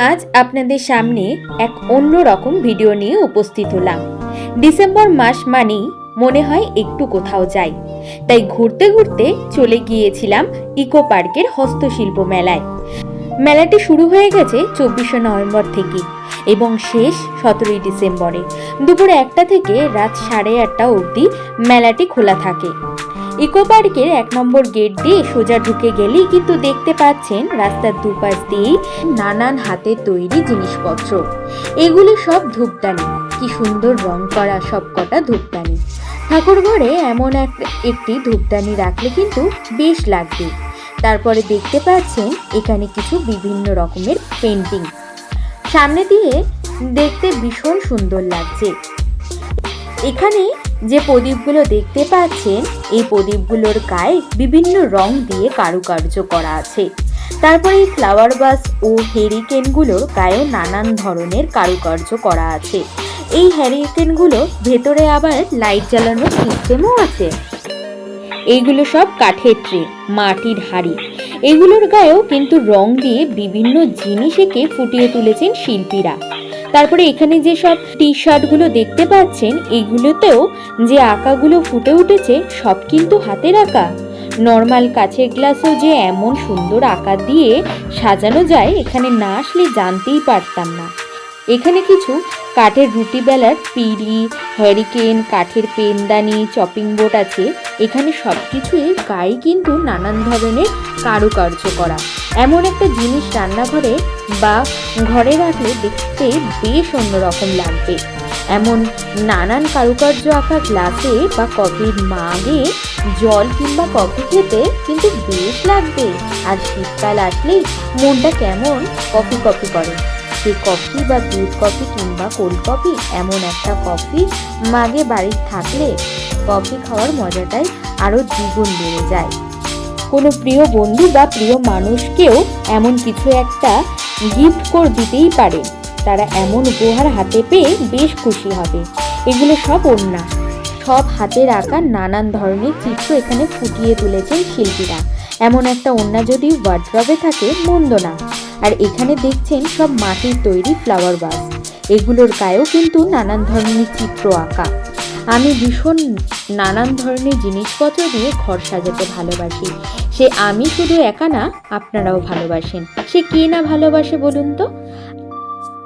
আজ আপনাদের সামনে এক অন্য রকম ভিডিও নিয়ে উপস্থিত হলাম। ডিসেম্বর মাস মানেই মনে হয় একটু কোথাও যাই। তাই ঘুরতে ঘুরতে চলে গিয়েছিলাম ইকো পার্কের হস্তশিল্প মেলায়। মেলাটি শুরু হয়ে গেছে চব্বিশে নভেম্বর থেকে এবং শেষ সতেরোই ডিসেম্বরে। দুপুর একটা থেকে রাত সাড়ে আটটা অবধি মেলাটি খোলা থাকে। ইকো পার্কের এক নম্বর গেট দিয়ে সোজা ঢুকে গেলেই কিন্তু দেখতে পাচ্ছেন রাস্তার দুপাশ দিয়েই নানান হাতের তৈরি জিনিসপত্র। এগুলি সব ধূপদানি। কি সুন্দর রং করা সব কটা ধূপদানি। ঠাকুর ঘরে এমন এক, একটি ধূপদানি রাখলে কিন্তু বেশ লাগবে। তারপরে দেখতে পাচ্ছেন এখানে কিছু বিভিন্ন রকমের পেন্টিং। সামনে দিয়ে দেখতে ভীষণ সুন্দর লাগছে। এখানে যে প্রদীপগুলো দেখতে পাচ্ছেন, এই প্রদীপগুলোর গায়ে বিভিন্ন রং দিয়ে কারুকার্য করা আছে। তারপরে এই ফ্লাওয়ার বাস ও হেরিকেনগুলোর গায়েও নানান ধরনের কারুকার্য করা আছে। এই হ্যারিকেনগুলো ভেতরে আবার লাইট জ্বালানোর সিস্টেমও আছে। এইগুলো সব কাঠের ট্রে মাটির হাড়ি। এগুলোর গায়েও কিন্তু রং দিয়ে বিভিন্ন জিনিস এঁকে ফুটিয়ে তুলেছেন শিল্পীরা। তারপরে এখানে যে সব টি শার্টগুলো দেখতে পাচ্ছেন, এগুলোতেও যে আঁকাগুলো ফুটে উঠেছে, সব কিন্তু হাতের আঁকা। নর্মাল কাছের গ্লাসও যে এমন সুন্দর আঁকা দিয়ে সাজানো যায়, এখানে না আসলে জানতেই পারতাম না। এখানে কিছু কাঠের রুটি বেলার পিড়ি হ্যারিকেন কাঠের পেনদানি চপিং বোর্ড আছে। এখানে সব কিছুই গায়ে কিন্তু নানান ধরনের কারুকার্য করা। এমন একটা জিনিস রান্নাঘরে বা ঘরে রাখলে দেখতে বেশ অন্যরকম লাগবে। এমন নানান কারুকার্য আঁকা গ্লাসে বা কফির মাগে জল কিংবা কফি খেতে কিন্তু বেশ লাগবে। আর শীতকাল আসলেই মনটা কেমন কফি কফি করে। সে কফি বা দুধ কফি কিংবা কোল্ড কফি, এমন একটা কফি মাগে বাড়ির থাকলে কফি খাওয়ার মজাটাই আরও দ্বিগুণ বেড়ে যায়। কোনো প্রিয় বন্ধু বা প্রিয় মানুষকেও এমন কিছু একটা গিফট করে দিতেই পারে। তারা এমন উপহার হাতে পেয়ে বেশ খুশি হবে। এগুলো সব ওড়না। সব হাতের আঁকা নানান ধরনের চিত্র এখানে ফুটিয়ে তুলেছেন শিল্পীরা। এমন একটা ওড়না যদি ওয়ার্ড্রবে থাকে, মন্দ না। আর এখানে দেখছেন সব মাটির তৈরি ফ্লাওয়ার বাস এগুলোর গায়েও কিন্তু নানান ধরনের চিত্র আঁকা। আমি ভীষণ নানান ধরনের জিনিসপত্র দিয়ে ঘর সাজাতে ভালোবাসি। সে আমি শুধু একা না, আপনারাও ভালোবাসেন। সে কে না ভালোবাসে বলুন তো?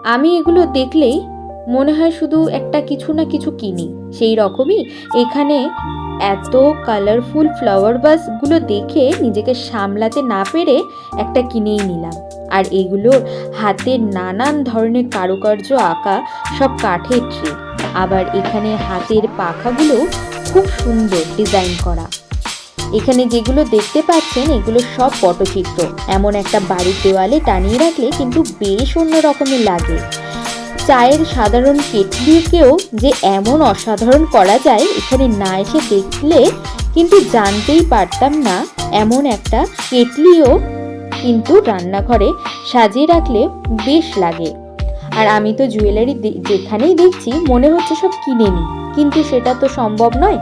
আমি এগুলো দেখলেই মনে হয় শুধু একটা কিছু না কিছু কিনি। সেই রকমই এখানে এত কালারফুল ফ্লাওয়ার বাসগুলো দেখে নিজেকে সামলাতে না পেরে একটা কিনেই নিলাম। আর এগুলোর হাতের নানান ধরনের কারুকার্য আঁকা সব কাঠের ট্রে আবার এখানে হাতের পাখাগুলো খুব সুন্দর ডিজাইন করা। এখানে যেগুলো দেখতে পাচ্ছেন, এগুলো সব পটচিত্র। এমন একটা বাড়ির দেওয়ালে টানিয়ে রাখলে কিন্তু বেশ অন্য রকমের লাগে। চায়ের সাধারণ কেটলিকেও যে এমন অসাধারণ করা যায়, এখানে না এসে দেখলে কিন্তু জানতেই পারতাম না, এমন একটা কেটলিও কিন্তু রান্নাঘরে সাজিয়ে রাখলে বেশ লাগে। আর আমি তো জুয়েলারি যেখানেই দেখছি মনে হচ্ছে সব কিনে নিই কিন্তু সেটা তো সম্ভব নয়।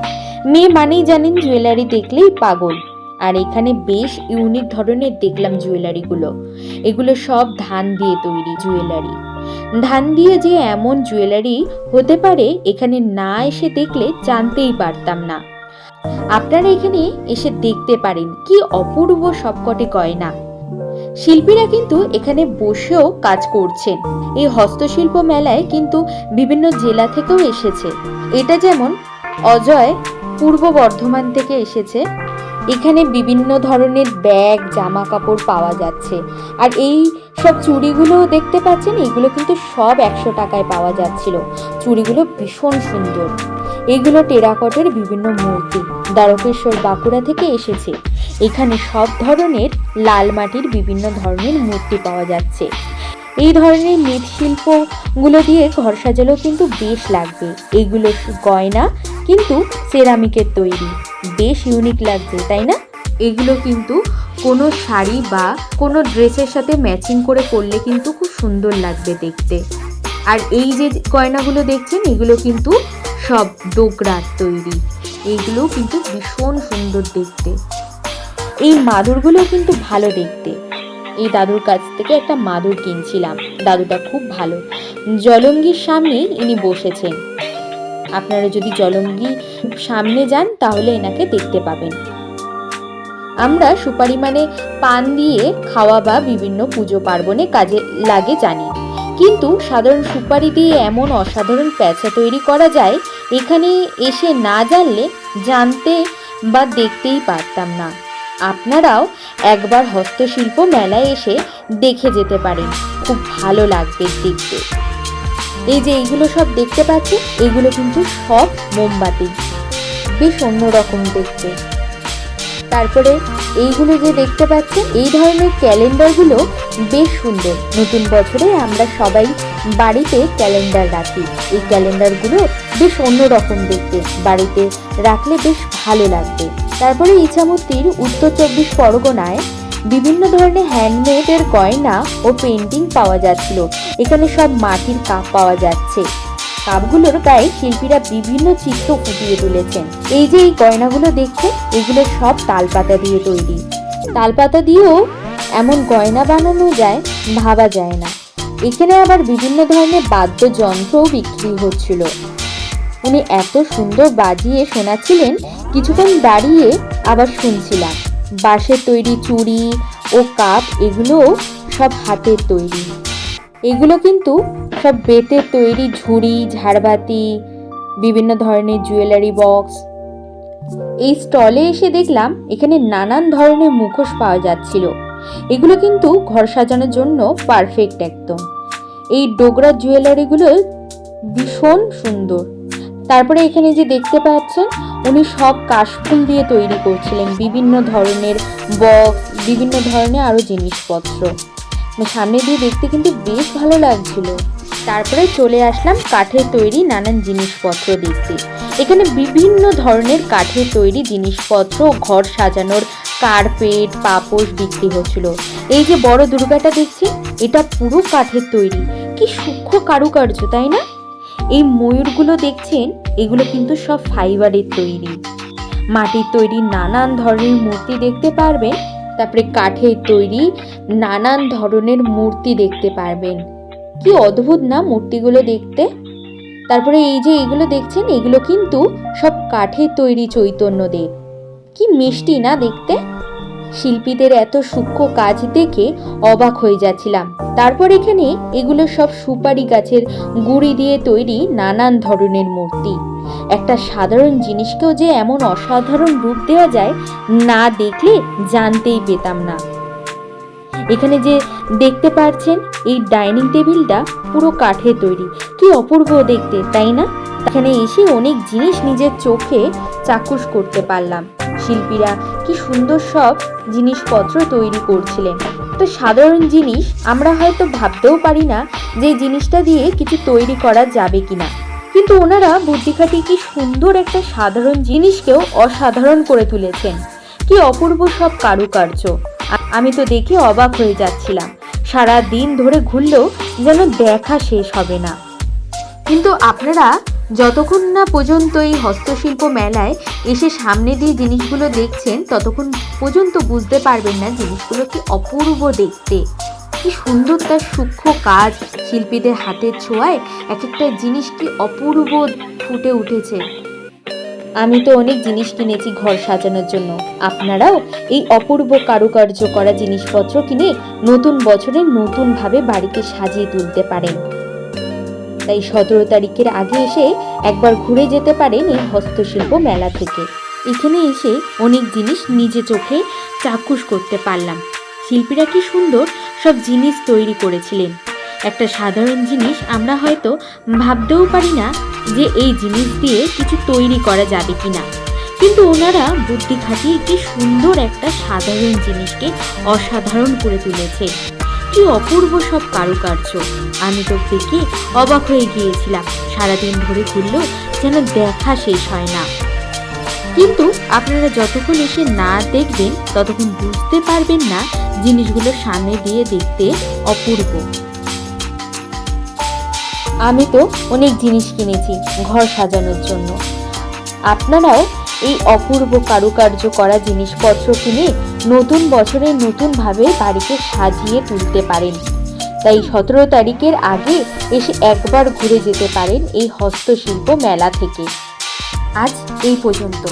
মেয়ে মানেই জানেন জুয়েলারি দেখলেই পাগল। আর এখানে বেশ ইউনিক ধরনের দেখলাম জুয়েলারিগুলো এগুলো সব ধান দিয়ে তৈরি জুয়েলারি ধান দিয়ে যে এমন জুয়েলারি হতে পারে, এখানে না এসে দেখলে জানতেই পারতাম না। আপনারা এখানে এসে দেখতে পারেন। কি অপূর্ব সবকটি গয়না। শিল্পীরা কিন্তু এখানে বসেও কাজ করছেন। এই হস্তশিল্প মেলায় কিন্তু বিভিন্ন জেলা থেকেও এসেছে। এটা যেমন অজয় পূর্ব বর্ধমান থেকে এসেছে। এখানে বিভিন্ন ধরনের ব্যাগ জামা কাপড় পাওয়া যাচ্ছে। আর এই সব চুড়িগুলো দেখতে পাচ্ছেন, এগুলো কিন্তু সব একশো টাকায় পাওয়া যাচ্ছিল। চুড়িগুলো ভীষণ সুন্দর। এগুলো টেরাকটের বিভিন্ন মূর্তি। দ্বারকেশ্বর বাঁকুড়া থেকে এসেছে। এখানে সব ধরনের লাল মাটির বিভিন্ন ধরনের মূর্তি পাওয়া যাচ্ছে। এই ধরনের মৃৎশিল্পগুলো দিয়ে ঘর সাজালেও কিন্তু বেশ লাগবে। এগুলো গয়না কিন্তু সেরামিকের তৈরি। বেশ ইউনিক লাগছে, তাই না? এগুলো কিন্তু কোনো শাড়ি বা কোনো ড্রেসের সাথে ম্যাচিং করে পরলে কিন্তু খুব সুন্দর লাগবে দেখতে। আর এই যে গয়নাগুলো দেখছেন, এগুলো কিন্তু সব ডোকরার তৈরি। এইগুলো কিন্তু ভীষণ সুন্দর দেখতে। এই মাদুরগুলো কিন্তু ভালো দেখতে। এই দাদুর কাছ থেকে একটা মাদুর কিনছিলাম। দাদুটা খুব ভালো। জলঙ্গির সামনেই ইনি বসেছেন। আপনারা যদি জলঙ্গি সামনে যান, তাহলে এনাকে দেখতে পাবেন। আমরা সুপারি মানে পান দিয়ে খাওয়া বা বিভিন্ন পুজো পার্বণে কাজে লাগে জানি। কিন্তু সাধারণ সুপারি দিয়ে এমন অসাধারণ প্যাঁচা তৈরি করা যায় এখানে এসে না জানলে জানতে বা দেখতেই পারতাম না। আপনারাও একবার হস্তশিল্প মেলায় এসে দেখে যেতে পারেন। খুব ভালো লাগবে দেখতে। এই যে এইগুলো সব দেখতে পাচ্ছি এগুলো কিন্তু সব মোমবাতি। বেশ অন্যরকম দেখতে। তারপরে এইগুলো যে দেখতে পাচ্ছেন, এই ধরনের ক্যালেন্ডারগুলো বেশ সুন্দর। নতুন বছরে আমরা সবাই বাড়িতে ক্যালেন্ডার রাখি। এই ক্যালেন্ডারগুলো বেশ অন্যরকম দেখতে। বাড়িতে রাখলে বেশ ভালো লাগবে। তারপরে ইছামতির উত্তর চব্বিশ পরগনায় বিভিন্ন ধরনের হ্যান্ডমেডের গয়না ও পেন্টিং পাওয়া যাচ্ছিল। এখানে সব মাটির কাপ পাওয়া যাচ্ছে। কাপগুলোর গায়ে শিল্পীরা বিভিন্ন চিত্র ফুটিয়ে তুলেছেন। এই যে এই গয়নাগুলো দেখছেন এগুলো সব তালপাতা দিয়ে তৈরি। তালপাতা দিয়েও এমন গয়না বানানো যায়, ভাবা যায় না। এখানে আবার বিভিন্ন ধরনের বাদ্যযন্ত্রও বিক্রি হচ্ছিল। উনি এত সুন্দর বাজিয়ে শোনাচ্ছিলেন, কিছুক্ষণ দাঁড়িয়ে আবার শুনছিলাম। বাঁশের তৈরি চুড়ি ও কাপ, এগুলোও সব হাতের তৈরি। এগুলো কিন্তু সব বেতের তৈরি ঝুড়ি, ঝাড়বাতি, বিভিন্ন ধরনের জুয়েলারি বক্স এই স্টলে এসে দেখলাম এখানে নানান ধরনের মুখোশ পাওয়া যাচ্ছিল। এগুলো কিন্তু ঘর সাজানোর জন্য পারফেক্ট একদম। এই ডোগরা জুয়েলারিগুলো ভীষণ সুন্দর। তারপরে এখানে যে দেখতে পাচ্ছেন, উনি সব কাশফুল দিয়ে তৈরি করছিলেন। বিভিন্ন ধরনের বক্স বিভিন্ন ধরনের আরও জিনিসপত্র। সামনে দিয়ে দেখতে কিন্তু বেশ ভালো লাগছিল। তারপরে চলে আসলাম কাঠের তৈরি নানান জিনিসপত্র দেখতে। এখানে বিভিন্ন ধরনের কাঠের তৈরি জিনিসপত্র ঘর সাজানোর কার্পেট, পাপোশ বিক্রি হচ্ছিল। এই যে বড় দুর্গাটা দেখছি, এটা পুরো কাঠের তৈরি। কি সূক্ষ্ম কারুকার্য, তাই না? এই ময়ূরগুলো দেখছেন, এগুলো কিন্তু সব ফাইবারের তৈরি। মাটির তৈরি নানান ধরনের মূর্তি দেখতে পারবেন, তারপরে কাঠের তৈরি নানান ধরনের মূর্তি দেখতে পারবেন। কি অদ্ভুত না মূর্তিগুলো দেখতে? তারপরে এই যে এগুলো দেখছেন, এগুলো কিন্তু সব কাঠের তৈরি চৈতন্য চৈতন্যদেব। কি মিষ্টি না দেখতে? শিল্পীদের এত সূক্ষ্ম কাজ দেখে অবাক হয়ে যাচ্ছিলাম। তারপর এখানে এগুলো সব সুপারি গাছের গুড়ি দিয়ে তৈরি নানান ধরনের মূর্তি। একটা সাধারণ জিনিসকেও যে এমন অসাধারণ রূপ দেওয়া যায়, না দেখলে জানতেই পেতাম না। এখানে যে দেখতে পাচ্ছেন এই ডাইনিং টেবিলটা পুরো কাঠের তৈরি। কি অপূর্ব দেখতে, তাই না? এখানে এসে অনেক জিনিস নিজের চোখে চাক্ষুষ করতে পারলাম। শিল্পীরা কি সুন্দর সব জিনিসপত্র তৈরি করছিলেন। তো সাধারণ জিনিস আমরা হয়তো ভাবতেও পারি না যে জিনিসটা দিয়ে কিছু তৈরি করা যাবে কিনা। কিন্তু ওনারা বুদ্ধি খাটিয়ে কি সুন্দর একটা সাধারণ জিনিসকেও অসাধারণ করে তুলেছেন। কি অপূর্ব সব কারুকার্য। আমি তো দেখে অবাক হয়ে যাচ্ছিলাম। সারা দিন ধরে ঘুরলেও যেন দেখা শেষ হবে না। কিন্তু আপনারা যতক্ষণ না পর্যন্ত এই হস্তশিল্প মেলায় এসে সামনে দিয়ে জিনিসগুলো দেখছেন, ততক্ষণ পর্যন্ত বুঝতে পারবেন না জিনিসগুলো কি অপূর্ব দেখতে। কি সুন্দর তার সূক্ষ্ম কাজ শিল্পীদের হাতের ছোঁয়ায় এক একটা জিনিস কি অপূর্ব ফুটে উঠেছে। আমি তো অনেক জিনিস কিনেছি ঘর সাজানোর জন্য। আপনারাও এই অপূর্ব কারুকার্য করা জিনিসপত্র কিনে নতুন বছরে নতুনভাবে বাড়িতে সাজিয়ে তুলতে পারেন। তাই সতেরো তারিখের আগে এসে একবার ঘুরে যেতে পারেন এই হস্তশিল্প মেলা থেকে। এখানে এসে অনেক জিনিস নিজে চোখে চাক্ষুষ করতে পারলাম। শিল্পীরা কি সুন্দর সব জিনিস তৈরি করেছিলেন। একটা সাধারণ জিনিস আমরা হয়তো ভাবতেও পারি না যে এই জিনিস দিয়ে কিছু তৈরি করা যাবে কিনা। কিন্তু ওনারা বুদ্ধি খাটিয়ে কি সুন্দর একটা সাধারণ জিনিসকে অসাধারণ করে তুলেছে। কি অপূর্ব সব কারুকার্য। আমি তো দেখে অবাক হয়ে গিয়েছিলাম। সারাদিন ধরে ঘুরলেও যেন দেখা শেষ হয় না। কিন্তু আপনারা যতক্ষণ এসে না দেখবেন, ততক্ষণ বুঝতে পারবেন না জিনিসগুলো সামনে দিয়ে দেখতে অপূর্ব। আমি তো অনেক জিনিস কিনেছি ঘর সাজানোর জন্য। আপনারাও এই অপূর্ব কারুকার্য করা জিনিসপত্র কিনে নতুন বছরে নতুনভাবে বাড়িকে সাজিয়ে তুলতে পারেন। তাই সতেরো তারিখের আগে এসে একবার ঘুরে যেতে পারেন এই হস্তশিল্প মেলা থেকে। আজ এই পর্যন্ত।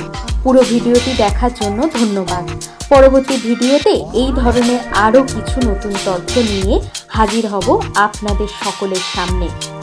পুরো ভিডিওটি দেখার জন্য ধন্যবাদ। পরবর্তী ভিডিওতে এই ধরনের আরও কিছু নতুন তথ্য নিয়ে হাজির হব আপনাদের সকলের সামনে।